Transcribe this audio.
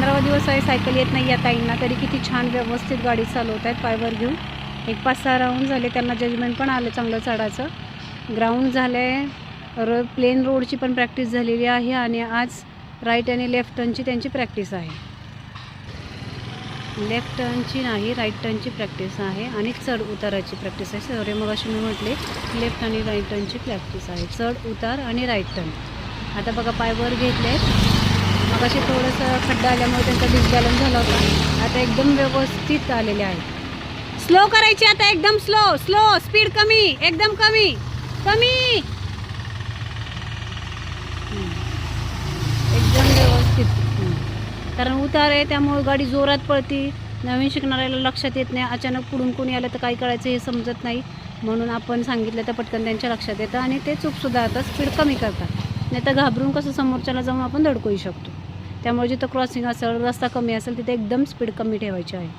पंधरावा दिवस आहे सायकल येत नाही या ताईंना तरी किती छान व्यवस्थित गाडी चालवत आहेत पायवर घेऊन. एक पाच सहा राऊंड झाले त्यांना जजमेंट पण आलं चांगलं चढाचं ग्राउंड झालं आहे र प्लेन रोडची पण प्रॅक्टिस झालेली आहे आणि आज राईट आणि लेफ्ट टर्नची त्यांची प्रॅक्टिस आहे. लेफ्ट टर्नची नाही राईट टर्नची प्रॅक्टिस आहे आणि चढ उताराची प्रॅक्टिस आहे. सॉरी मग अशी मी म्हटले लेफ्ट आणि राईट टर्नची प्रॅक्टिस आहे. चढ उतार आणि राईट टर्न आता बघा पायवर घेतले मग असे थोडंसं खड्डा आल्यामुळे त्यांचा डिसबॅलन्स झाला होता. आता एकदम व्यवस्थित आलेले आहे स्लो करायची आता एकदम स्लो स्लो स्पीड कमी एकदम कमी कमी. एकदम व्यवस्थित. कारण उतार आहे त्यामुळे गाडी जोरात पळती. नवीन शिकणाऱ्याला लक्षात येत नाही. अचानक पुढून कोणी आलं तर काय करायचं हे समजत नाही. म्हणून आपण सांगितलं तर पटकन त्यांच्या लक्षात येतं आणि ते चूक सुधारतात स्पीड कमी करतात. नाही तर घाबरून कसं समोरच्याला जाऊन आपण धडकूही शकतो. त्यामुळे जिथं क्रॉसिंग असेल रस्ता कमी असेल तिथे एकदम स्पीड कमी ठेवायची आहे.